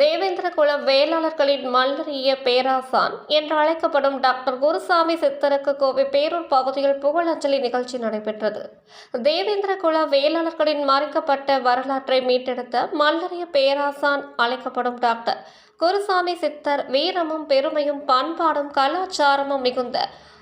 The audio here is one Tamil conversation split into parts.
தேவேந்திரகுல வேளாளர்களின் மல்லரிய பேராசான் என்று அழைக்கப்படும் டாக்டர் குருசாமி சித்தருக்கு கோவை பேரூர் பகுதியில் புகழஞ்சலி நிகழ்ச்சி நடைபெற்றது. தேவேந்திரகுல வேளாளர்களின் மறைக்கப்பட்ட வரலாற்றை மீட்டெடுத்த மல்லறிய பேராசான் அழைக்கப்படும் டாக்டர் குருசாமி சித்தர் வீரமும் பெருமையும் பண்பாடும் கலாச்சாரமும் மிகுந்த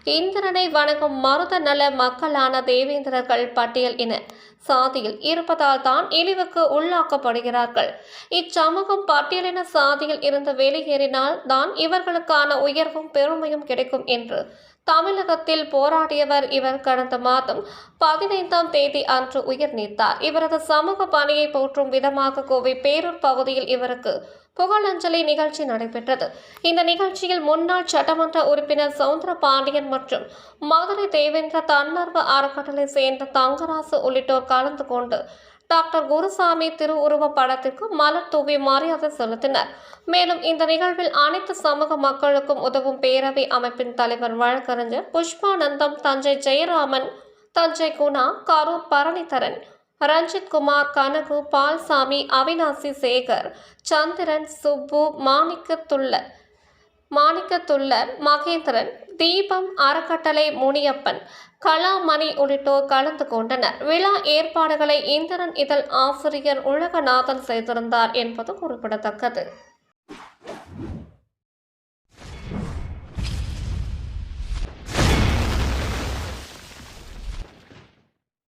இந்திரனை வணங்கும் மருத நல மக்களான தேவேந்திரர்கள் பட்டியல் என சாதியில் இருப்பதால் தான் இழிவுக்கு உள்ளாக்கப்படுகிறார்கள். இச்சமூகம் பட்டியலின சாதியில் இருந்து வெளியேறினால் தான் இவர்களுக்கான உயர்வும் பெருமையும் கிடைக்கும் என்று தமிழகத்தில் போராடியவர் இவர். கடந்த மாதம் பதினைந்தாம் தேதி அன்று உயிர் நீத்தார். இவரது சமூக பணியை போற்றும் விதமாக கோவை பேரூர் பகுதியில் இவருக்கு புகழஞ்சலி நிகழ்ச்சி நடைபெற்றது. இந்த நிகழ்ச்சியில் முன்னாள் சட்டமன்ற உறுப்பினர் சவுந்தர பாண்டியன் மற்றும் மதுரை தேவேந்திர தன்னார்வ அறக்கட்டளை சேர்ந்த தங்கராசு உள்ளிட்டோர் கலந்து கொண்டு டாக்டர் குருசாமி திருவுருவ படத்திற்கு மலர் தூவி மரியாதை செலுத்தினர். மேலும் இந்த நிகழ்வில் அனைத்து சமூக மக்களுக்கும் உதவும் பேரவை அமைப்பின் தலைவர் வழக்கறிஞர் புஷ்பானந்தம் தஞ்சை ஜெயராமன் தஞ்சை குணா கரூர் பரணிதரன் ரஞ்சித் குமார் கனகு பால்சாமி அவினாசி சேகர் சந்திரன் சுப்பு மாணிக்கத்துள்ள மாணிக்கத்துள்ளர் மகேந்திரன் தீபம் அறக்கட்டளை முனியப்பன் கலாமணி உள்ளிட்டோர் கலந்து கொண்டனர். விழா ஏற்பாடுகளை இந்திரன் இதழ் ஆசிரியர் உலகநாதன் செய்திருந்தார் என்பது குறிப்பிடத்தக்கது.